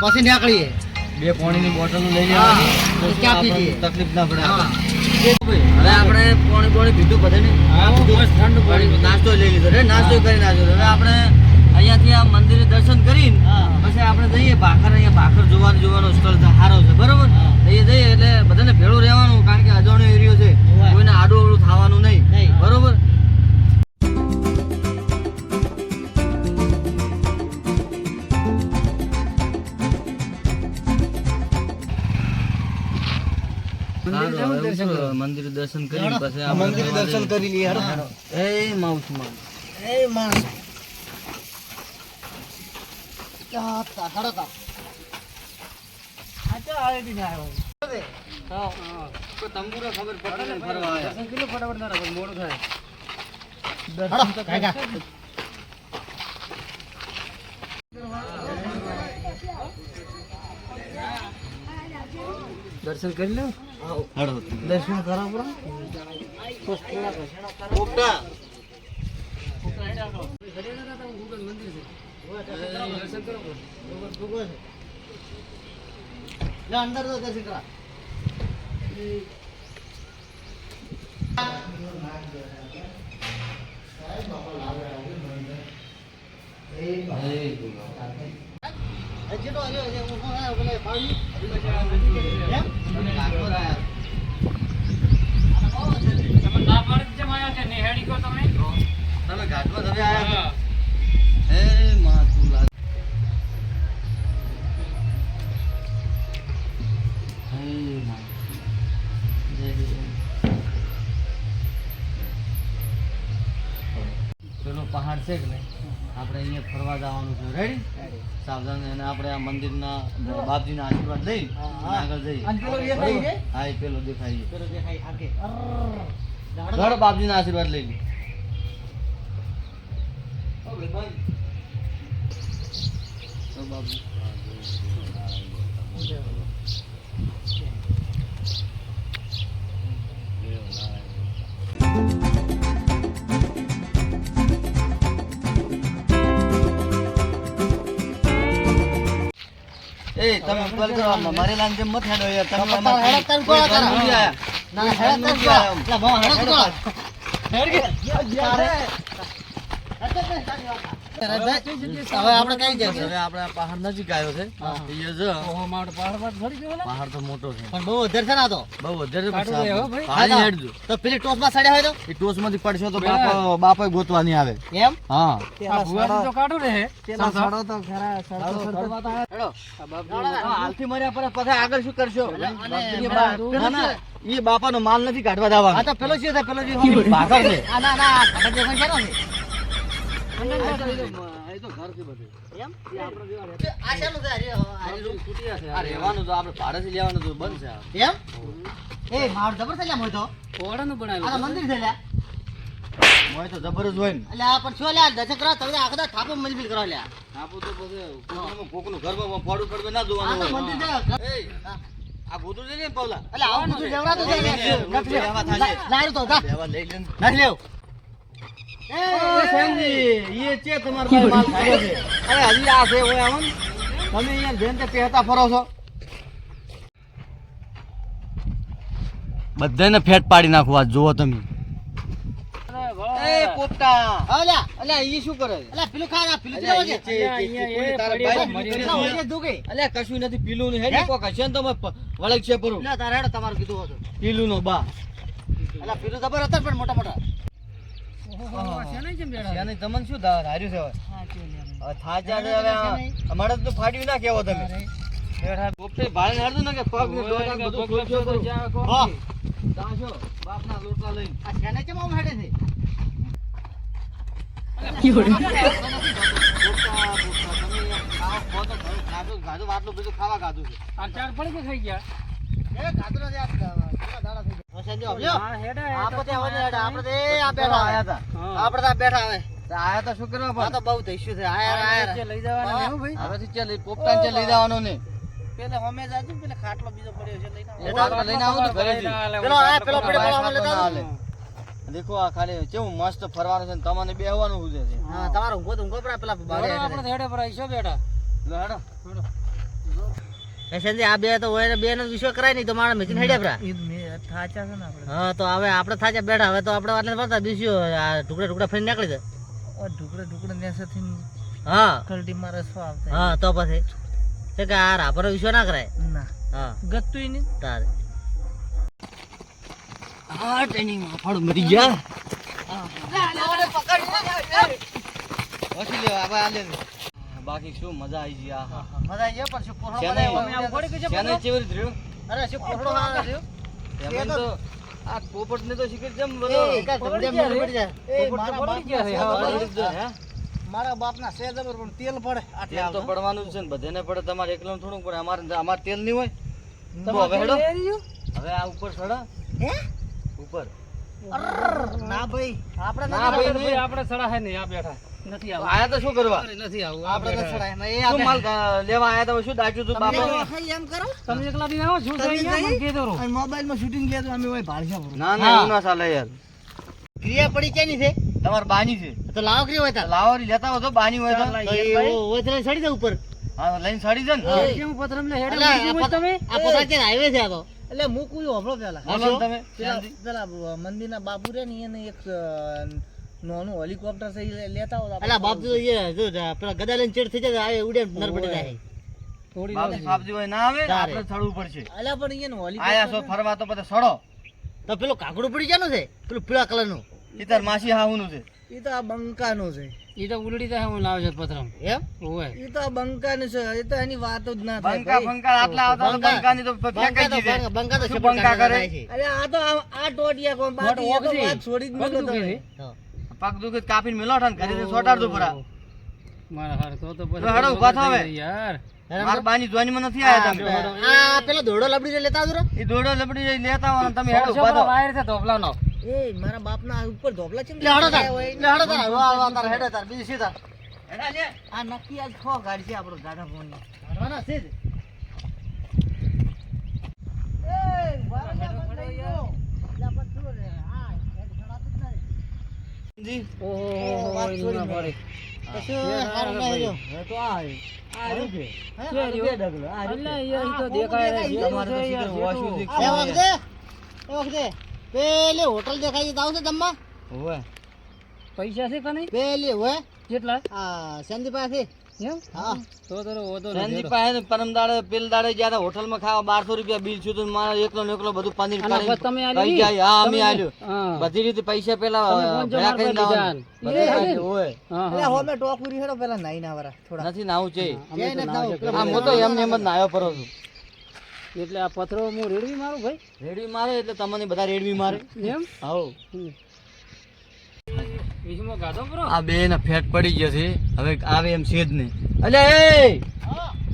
પછી નીકળીએ. બે પાણીની બોટલ લઈ લેવાની. તકલીફ ના પડે હવે આપણે પાણી પાણી પીધું બધે ને? ઠંડ પાણી નાસ્તો લઈ લીધો નાસ્તો કરી નાખ્યો હવે આપણે અહીંયાથી આ મંદિરે દર્શન કરીને પછી આપણે જઈએ ભાખર અહીંયા ભાખર જોવાનું જોવાનું સ્થળ સારો છે બરોબર. અહીંયા જઈએ એટલે બધાને ભેળું રહેવાનું કારણ કે અજાણ્યો એરિયો છે. કોઈને આડું અવડું થવાનું નહીં. બરોબર? મંદિર દર્શન કરી પછી મંદિર દર્શન કરી લઈએ. એ માઉસમાં એ માણસ. હતા? હેડો તા. આ તો આવેલી ના આવ્યો. હા. કોઈ તંબુરો ખબર પડે ને ફરવા આયા. દર્શન કરી લો ફટાફટ પર મોડું થાય કાકા. દર્શન કરી લો. દર્શન કરો પૂરા પોપટા. લે, અંદર તો દર્શન કરા હજી તો હજી- હું કોણ છે કે નહીં? આપણે અહીંયા ફરવા જવાનું છે. રેડી સાવધાન અને આપણે આ મંદિરના બાપજીના આશીર્વાદ લઈ આગળ જઈએ? હા એ પેલો દેખાઈએ. ઘર બાપજીના આશીર્વાદ લઈ લઈએ બાપજી. એ તમે ઉપર કરો મારી લાઈન જેમ મત હેડો યાર તમે હેડો. ના, હેડો તાર ગોળા. લે, મોં હેડો ગોળા. હવે આપણે કઈ જગ્યાએ? હવે આપણે પહાડ નજીક આવ્યો છે. હા. એ જો. ઓહો મારો પહાડ પર થોડી ગયો લા. પહાડ તો મોટો છે. પણ બહુ વધારે છે ને તો. બહુ વધારે છે હો ભાઈ. પાણી હેડજો. તો પેલી ટોપમાં સડ્યા હોય તો? એ ટોસમાંથી પડશો તો બાપા બાપા ગોતવાની આવે. એમ? હા. તો કાઢો રે સડો તો ખરા હેડો. આ બાપ હા, હાલથી મર્યા પર પછી આગળ શું કરશો? અને એ બા- ના, ના, એ બાપાનો માલ નથી કાઢવા દેવાનો પેલો છે પેલો છે ભાગર છે. ના ના. આ હા. આ ગોતું પવલા એટલે આવું બધું લેવડાતું. લા- લઈ લે લેવ. એ, છે તમારા માલ ખાયો છે. અરે હજી આ છે ઓય આવો ને. તમે અહીંયા જેમ તે પહેરતા ફરો છો બધાને ફેટ પાડી નાખવા જુઓ તમે એ પોપટા હા અલ્યા ઈ શું કરે અલ્યા પેલું ખા ના, પેલું અલ્યા, છે. છે, અલ્યા, તે અહીંયા તારા ભાઈ મરી મરી ના, ગયા. ઓલે દુગે. અલ્યા કશું નથી પીલું ને હેડી? કોક હશે ને તો મેં વળગ છે પરું લે, તારે હેડો તમારું કીધું હતું. પીલું નો બા અલ્યા પીલું જબર હતા પણ મોટા મોટા ઓહો, શેનાય કેમ બેઠા? ત્યાંની તમને શું ધાર્યું છે હવે? હા, ચો લે. હવે થાચા છે હવે અમારે તો ફાડ્યું ના કેવો તમે બેઠા પોપટે ને કે પગ ને બધું ખોલશો. જાશો, બાપના લોટલા લઈને. આ શેને કેમ આમ હેડે છે? ખાવા ગાધું છે. આ ચાર પડી કે ખાઈ ગયા એ ગાદરો છે આ દાડા થઈ ગયા. હવે સંજુ, આવજો. હા, હેડા, આપણે હેડા. ત્યાં હવે હેડે, આપણે તો એ આ બેઠા હવે. હતા. હા. આપણે તો આ બેઠા હવે. તો આયા તો શું કરવા આ તો બહુ ધૈસ્યું છે. આયર, આયર. લઈ જવાના ને, ભાઈ હવેથી ચાલ, એ પોપટાને લઈ જવાનો ને. પેલે હોમે જાજુ, પેલે ખાટલો બીજો પડ્યો છે લઈને આવો. એ તો આપણે લઈને આવું તો ઘરેથી. પેલો આ પેલો પડ્યો, પેલો લેતા ના આવો. હાલે. દેખો આ ખાલી કેવું મસ્ત ફરવાનું છે તમને બેહવાનું શું છે હા તમારો ઊંઘો ઊંઘો પરા પેલા બારે આપણે હેડે પર આવીશું બેટા લો હેડો એ સંજય આ બે તો હોય ને બે નો વિશ્વ કરાય નહીં તો મારા મેચીને હેડે પરા થાચા છે ને આપણે? હા તો હવે આપણે થાચા બેઠા હવે તો આપણે આટલે ફરતા બીસ્યું આ ટુકડા ટુકડા ફરી નીકળી જાય. ઢુકડે ઢુકડે નેસેથી હા. કલટી મારે શું આવતા હા તો પછી? છે કે આ રાપર વિશ્વ ના કરાય? ના. હા. ગતું નહીં. તારે. આ ટ્રેનિંગ ફાડો મરી ગયા. બાકી શું મજા આવી ગઈ આ મજા આવી જાય પણ શું પોહળો શેને મજા આવી આવું પડી છે શેને ચેવી રીતે રહ્યું? અરે શું પોહળો હાલ રહ્યો તો આ પોપટ ને શીખર જેમ બધો મારા જબર પણ તેલ પડે આટલે તેલ તો પડવાનું છે ને બધાને પડે તમારે એકલા થોડું પડે. અમારે અમારે તેલ નહીં હોય. તો હવે હેડો. હવે આ ઉપર ચડો હે? ઉપર. ના ભાઈ. આપણે ના ભાઈ, આપણે સડા હે નહીં આ બેઠા. નથી આવું. આયા તો શું કરવા? નથી આવું. આપણે નથી એ શું માલ લેવા આયા તો શું દાચ્યું તું બાપા? એમ કરો. તમે એકલા દિન આવો શું થઈ ગયા મને કીધું રહો. અને મોબાઈલમાં શૂટિંગ ગયા તો અમે હોય ભાળશા ના ના એવું ના ચાલે યાર. ક્રિયા પડી ક્યાંની છે? તમારે બાની છે. તો લાવો ક્રિયા હોય તાર. લેતા હો તો બાની હોય તો. તો સડી જાય ઉપર. હા લઈને સડી કેમ પથરમ લે હેડે તમે આ પતા છે હાઈવે છે આ તો. એટલે મૂકું કોઈ હોભળો પેલા. તમે. પેલા મંદિરના બાપુ રે ને એને એક નાનું હેલિકોપ્ટર છે લેતા અલા બાપ તો એ જો પેલા ગદા લઈને ચેડ થઈ જાય આ ઉડે નર પડી જાય. થોડી બાપજી બાપજી હોય ના આવે આપણે ચડવું પડશે. અલા પણ એને આયા છો ફરવા તો બધા સડો તો પેલું કાકડું પડી જાનું છે? પેલું પીળા કલરનું? ઈ તાર માસી હાહુનું છે. એ તો આ બંકાનું છે. ઈ તો ઉલડી થાય હું લાવે છે પથરમ. એમ? ઓય. એ તો બંકાનું છે. એ તો એની વાત જ ના થાય બંકા બંકા આટલા આવતા તો બંકાની તો ફેંકાઈ દીધી બંકા- બંકા તો બંકા કરે? છે. અરે આ તો આ આ ટોટિયા કોણ? બાકી એ. વાત છોડી જ. હા. પગ દુખે કાપીને મેલો ઠાને ઘરેથી સોટાડજો પરા મારા હાર તો તો તો હેડો, ઊભા હવે. યાર. માર બાની જોઈનમાં નથી આયા તમે. આ પેલો દોડો લબડી લેતા આવજો એ ઈ દોડો લપડી લેતા આવો તમે હેડો ઊભા વાયર છે ધોપલાનો. એ મારા બાપના ઉપર ધોપલા છે લે હડો તાર. લે હડો તાર. હવે આ તાર હેડો તાર. બીજી સીધા. હેડા લે. આ નક્કી આજ ખો ગાડી છે આપણો દાદા ફોન નો હડવાના સીધ એ વારા પડે યાર લા પણ શું રે હા હેડ ચડાતું જ નહીં જી. ઓહો વાત છોડી ના પછી હારું ના હેડ્યો. હવે તો આ આવ્યું. કે? હે? બે ડગલો, આ રહ્યું યાર તો દેખાય કોકું તમારે તો યાર, સીધું વાસુ એ વખતે એ વખતે પેલી હોટલ દેખાય છે આવશે જમવા હોવે. પૈસા છે કને પેલી હોય કેટલા? આ સંદીપ પાસે. હા પરમ દાડે પેલ દાડે જ્યારે ખાવા બારસો રૂપિયા બિલ મારે એકલો ને એકલો બધું પનીર. હા અમે બધી રીતે પૈસા પેલા હે? હા, હા. નથી નાવું છે. હું તો એમને એમ જ નાયો પરો છું. એટલે આ પથરો હું રેડવી મારું ભાઈ? રેડવી મારે એટલે તમને બધા રેડવી મારે. એમ? પરો આ બે ને ફેટ પડી ગયો છે. હવે આવે એમ છે જ નહીં. અલે એ!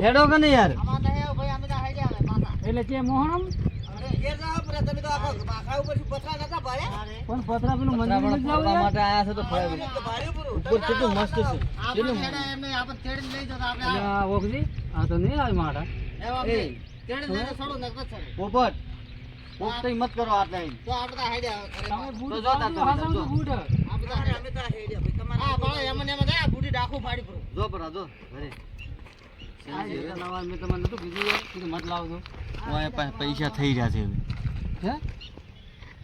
હેડો કે નહીં યાર? એટલે કે મોહણમ? પણ પેલું મંદિર માટે આયા છે તો ઉપર કેટલું મસ્ત છે. કેટલું આ આ તો નહીં આવે પોપટ પોપટ મત કરો આટલા તો તો હા ભાઈ એમને એમ જાય બુડી ડાખું ફાડી પડો. જો પરા જો ઘરે આ રીતે લાવવા મેં તમને નતું કીધું કીધું મત લાવજો અહીંયા પૈસા થઈ રહ્યા છે હવે. હે?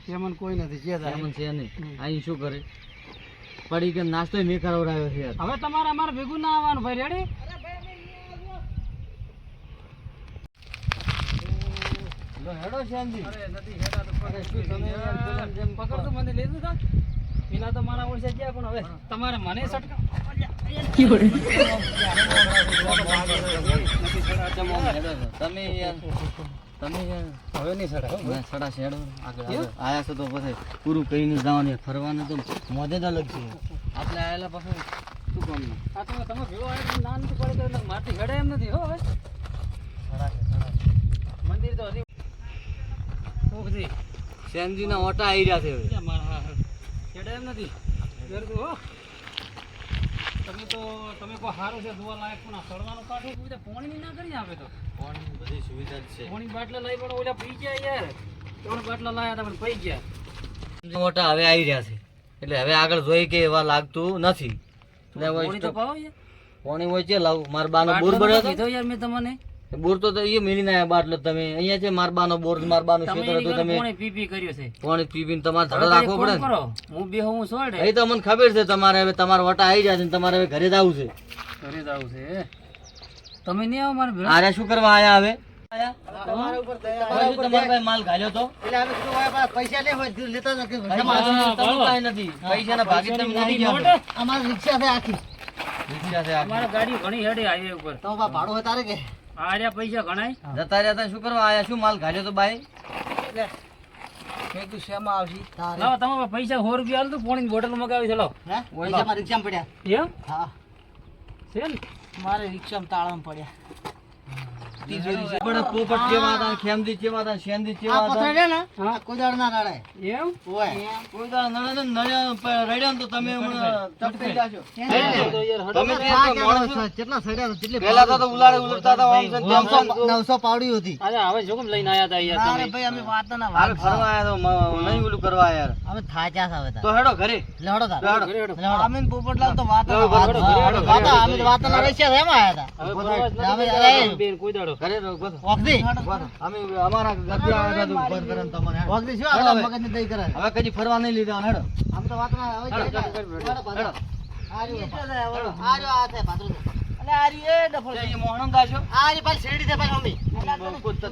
તેમાં કોઈ નથી જે થાય. છે નહીં. અહીં શું કરે? પડી કે નાસ્તો મેં કરાવડાવ્યો છે હવે તમારે અમારે ભેગું ના આવવાનું ભાઈ રેડી લો હેડો શ્યામજી. અરે નથી હેડા તો શું તમે જેમ પકડતો મને લીધું તા પેલા તો મારા ઓળશે ગયા પણ હવે તમારે મને સટકા તમે તમે હવે નહીં સડા ના, સડા શેડો. આગળ. આયા છો તો પછી પૂરું કરીને જવાનું. ફરવાનું તો મોજે જ અલગ છે. આપણે આયેલા પછી શું કામ આ તમે તમે ભેગો આવ્યો ના નથી પડે તો મારથી એમ નથી હો હવે. સડા છે મંદિર તો હજી શ્યામજીના ઓટા આવી રહ્યા છે હવે. એમ નથી. હો. તમે તો તમે કોઈ સારું છે જોવા લાયક પણ સડવાનું કાઢું કોઈ પોણી ના કરી આપે તો. પાણીની બધી સુવિધા છે. પાણી બાટલા લઈ પણ ઓલા પી ગયા યાર. ત્રણ બાટલા લાયા હતા પણ પી ગયા. મોટા હવે આવી રહ્યા છે. એટલે હવે આગળ જોઈ કે એવા લાગતું નથી. પોણી હોય છે લાવ. મારા બાનો બોર નતો કીધો યાર મેં તમને. બોર તો તો એ મિલી ના બાટલો તમે અહીંયા છે મારબાનો બોર મારબાનો ક્ષેત્ર હતું તમે કોણે પી પી કર્યો છે. કોણે પીપી ને તમારે ધડો રાખવો પડે હું બે હું સોડે એ તો મને ખબર છે તમારે હવે તમારા વટા આવી જાય ને તમારે હવે ઘરે જ આવવું છે. ઘરે જ જાવું છે તમે નહીં આવો મારે આરે શું કરવા આયા હવે? તમારા ઉપર દયા હવે શું તમારા પાસે માલ ઘાલ્યો તો? એટલે અમે કીધું ભાઈ પાસે પૈસા લે હોય લેતા નથી તમારે હા, તમે બરાબર. કાંઈ નથી. પૈસાના ભાગે તમે પૈસાની નથી ગાડી ગયા નોટ. અમારી રિક્ષા છે આખી. રિક્ષા છે આખી. ગાડી ઘણી હેડે હાઈવે ઉપર. તો બા હોય તારે કે? આ રહ્યા પૈસા ઘણાય જતા રહ્યા તા શું કરવા આયા? શું માલ ઘાલ્યો તો બાઈ? મેં કીધું શેમાં આવશે? તારે. લાવો તમારા પૈસા સો રૂપિયા આલો તો પોણી બોટલ મગાવી છે લાવો. હે? પૈસા મારી રિક્ષામાં પડ્યા. એમ? હા. છે ને મારે રિક્ષામાં તાળામાં પડ્યા. તિજોરી છે. આપણે પોપટ કેવા હતા ખેમદી કેવા હતા શેંદી કેવા હતા? પથરા ને? હા. આ ના રડાય એમ? ઓય. કોઈ દાડો નડે ને રડ્યા તો તમે હમણાં. તો યાર હડો. તમે કેટલા સડ્યા કેટલી પહેલા તો તો ઉલટતા હતા? આમ છે ને તેમ છે. ને. નવસો પાવડી હતી. અરે હવે જોકમ લઈને આયા તા યાર તમે. ભાઈ અમે વાત ના વાત ફરવા આયા તો નહીં ઓલું કરવા યાર. અમે થાચા છે હવે તો હેડો ઘરે. લેડો તાર હેડો. ઘરે અમે પોપટલાલ તો વાત વાત અમે વાત ના રહેશે એમાં આયા હતા અમે- અરે. બેન કોઈ દાડો. ઘરે રહો, બધો. અમે અમારા ઘરથી આવ્યા તો ઊભા કરે તમને હેડો. શું હેડો આપણા હવે. દઈ કરે હવે કદી ફરવા નહીં લીધા હેડો આમ તો વાત ના હવે હેડો, જાય હેડો, હેડો, હેડો, હેડો. હેડો. આ રહ્યું. આ રહ્યું, આ છે અલે એ ડફળ એ મોહણમ દાશો મમ્મી.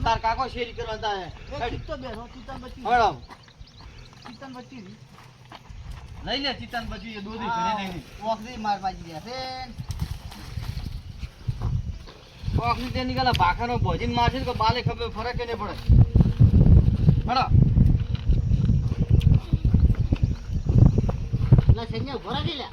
તાર કાકો શેરી કરવા તા હે. ચિત્તન બચી. હેડો. બચી. લઈ લે ચિતન બચી એ દૂધી ઘરે નહીં ની. માર બાજી ગયા છે. તે નીકળે ભાખાનો ભોજીને મારશે તો બાલે ખબર ફરક નહીં પડે હેડો એટલે સંજય ઊભો રાખી લે.